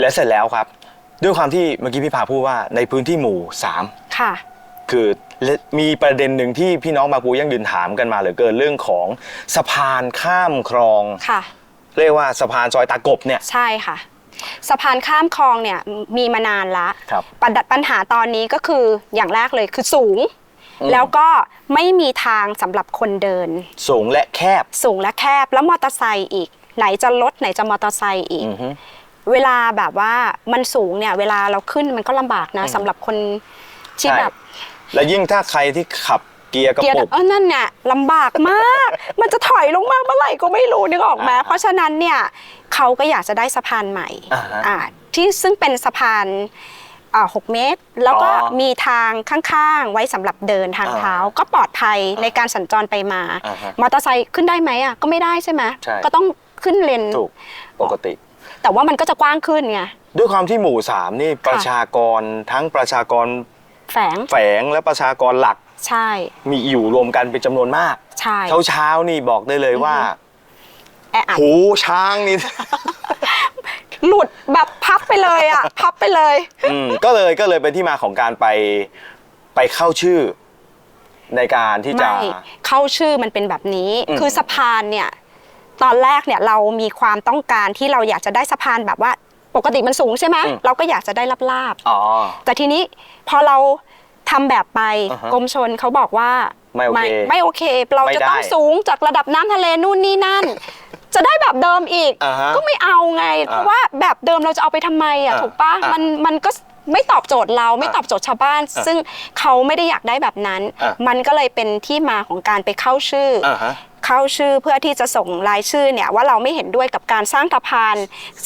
และเสร็จแล้วครับ ด้วยความที่เมื่อกี้พี่พาพูดว่าในพื้นที่หมู่ค่ะ3คือและมีประเด็นหนึ่งที่พี่น้องบางปูยั่งยืนถามกันมาเหลือเกินเรื่องของสะพานข้ามคลองค่ะ เรียกว่าสะพานซอยตากบเนี่ยใช่ค่ะสะพานข้ามคลองเนี่ยมีมานานละครับปัญหาปัญหาตอนนี้ก็คืออย่างแรกเลยคือสูงอืมแล้วก็ไม่มีทางสำหรับคนเดิน สูงและแคบ สูงและแคบแล้วมอเตอร์ไซค์อีก ไหนจะรถไหนจะมอเตอร์ไซค์อีกอือฮึ เวลาแบบว่ามันสูงเนี่ย เวลาเราขึ้นมันก็ลำบากนะอืมสำหรับคนที่ใช่แบบ และยิ่งถ้าใครที่ขับเกียร์กระเกียร์ปุก เออนั่นเนี่ยลำบากมาก มันจะถอยลงมาเมื่อไหร่ก็ไม่รู้นึกออกไหมอ่าเพราะฉะนั้นเนี่ยเขาก็อยากจะได้สะพานใหม่อ่าฮะอ่าที่ซึ่งเป็นสะพานอ่าหกเมตร แล้วก็อ๋อมีทางข้างๆ ไว้สำหรับเดินทางเท้าอ่าก็ปลอดภัยในการสัญจรไปมา อ่าฮะมอเตอร์ไซค์ขึ้นได้ไหมอะก็ไม่ได้ใช่ไหมใช่ ก็ต้องขึ้นเลน ถูกปกติ แต่ว่ามันก็จะกว้างขึ้นไงด้วยความที่หมู่สามนี่ประชากรทั้งประชากรแฝงแฝงและประชากรหลักใช่ มีอยู่รวมกันเป็นจำนวนมาก ใช่ เช้าเช้าๆนี่บอกได้เลยว่าแออัดหูช้างนี่ หลุดแบบพับไปเลยอะ พับไปเลย อืมก็เลยก็เลยเป็นที่มาของการไปไปเข้าชื่อในการที่จะ ไม่เข้าชื่อมันเป็นแบบนี้ อืม คือสะพานเนี่ย ตอนแรกเนี่ยเรามีความต้องการที่เราอยากจะได้สะพานแบบว่าปกติมันสูงใช่ไหมเราก็อยากจะได้ลาบอ๋อ ๆแต่ทีนี้พอเราทำแบบไปอ่าฮะกรมชนเขาบอกว่าไม่โอเคไม่โอเค เราไม่จะได้ต้องสูงจากระดับน้ำทะเลนู่นนี่นั่น จะได้แบบเดิมอีก อ่าฮะก็ไม่เอาไง เพราะว่าแบบเดิมเราจะเอาไปทำไมอะอ่าถูกปะอ่ามัมันมันก็ไม่ตอบโจทย์เราไม่ตอบโจทย์ชาวบ้าน อ่าซึ่งเขาไม่ได้อยากได้แบบนั้น อ่ามันก็เลยเป็นที่มาของการไปเข้าชื่ออ อ่าฮะ เข้าชื่อเพื่อที่จะส่งรายชื่อเนี่ยว่าเราไม่เห็นด้วยกับการสร้างสะพาน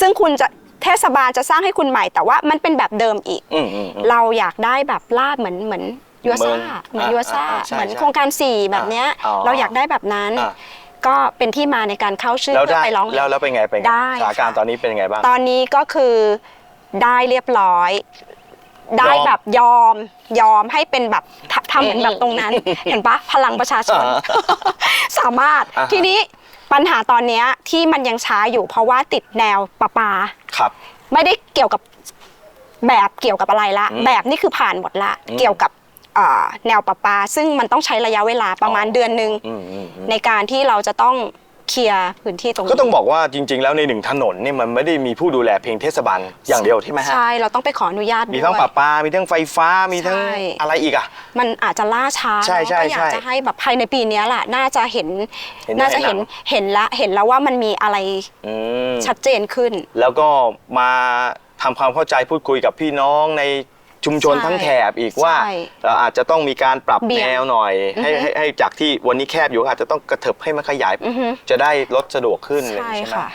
ซึ่งคุณจะเทศบาลจะสร้างให้คุณใหม่แต่ว่ามันเป็นแบบเดิมอีก อืมอืมอืม เราอยากได้แบบลาดเหมือนเหมือนยูซ่าเหมือนเหมือนยูซ่าอ่าอ่าใช่เหมือนใช่โครงการสี่แบบเนี้ยอ๋อ เราอยากได้แบบนั้น อ่าก็เป็นที่มาในการเข้าชื่อแล้วเพื่อได้ไปร้องเรียแล้วน แล้วเป็นไงเป็นไงได้สถานการณ์ค่ะ ตอนนี้เป็นยังไงบ้าง ตอนนี้ก็คือได้เรียบร้อย ได้ยอมแบบยอมยอมให้เป็นแบบทำ ทำเหมือนแบบตรงนั้น เห็นปะพลังประชาชนอ่าสามารถอ่าฮะทีนี้ปัญหาตอนเนี้ยที่มันยังช้าอยู่เพราะว่าติดแนวประปาครับไม่ได้เกี่ยวกับแบบเกี่ยวกับอะไรละอืมแบบนี่คือผ่านหมดละอืมเกี่ยวกับเอ่อแนวประปา ซึ่งมันต้องใช้ระยะเวลาประมาณอ๋อเดือนหนึ่งอืมอืมอืมในการที่เราจะต้อง เคลียร์พื้นที่ตรงนี้ ก็ต้องบอกว่าจริง ๆ แล้วในหนึ่งถนนนี่มันไม่ได้มีผู้ดูแลเพียงเทศบาลอย่างเดียวใช่ไหมฮะ ใช่ เราต้องไปขออนุญาตมีทั้งด้วยปะปา มีทั้งไฟฟ้า มีทั้งใช่ อะไรอีกอะ มันอาจจะล่าช้าใช่ใช่เนอะก็อยากใช่จะให้แบบภายในปีเนี้ยแหละน่าจะเห็นเห็นน่าจะเห็เห็นนหนังเห็นละเห็นแล้วว่ามันมีอะไรอืมชัดเจนขึ้น แล้วก็มาทำความเข้าใจพูดคุยกับพี่น้องใน ชุมชนใช่ทั้งแถบอีกว่าใช่เราอาจจะต้องมีการปรับเบี่ยงแนวหน่อยให้อือฮึให้ให้จากที่วันนี้แคบอยู่อาจจะต้องกระเถิบให้มันขยาย อือฮึ จะได้รถสะดวกขึ้นอะไรอย่างใช่งี้ใช่ไหม ค่ะ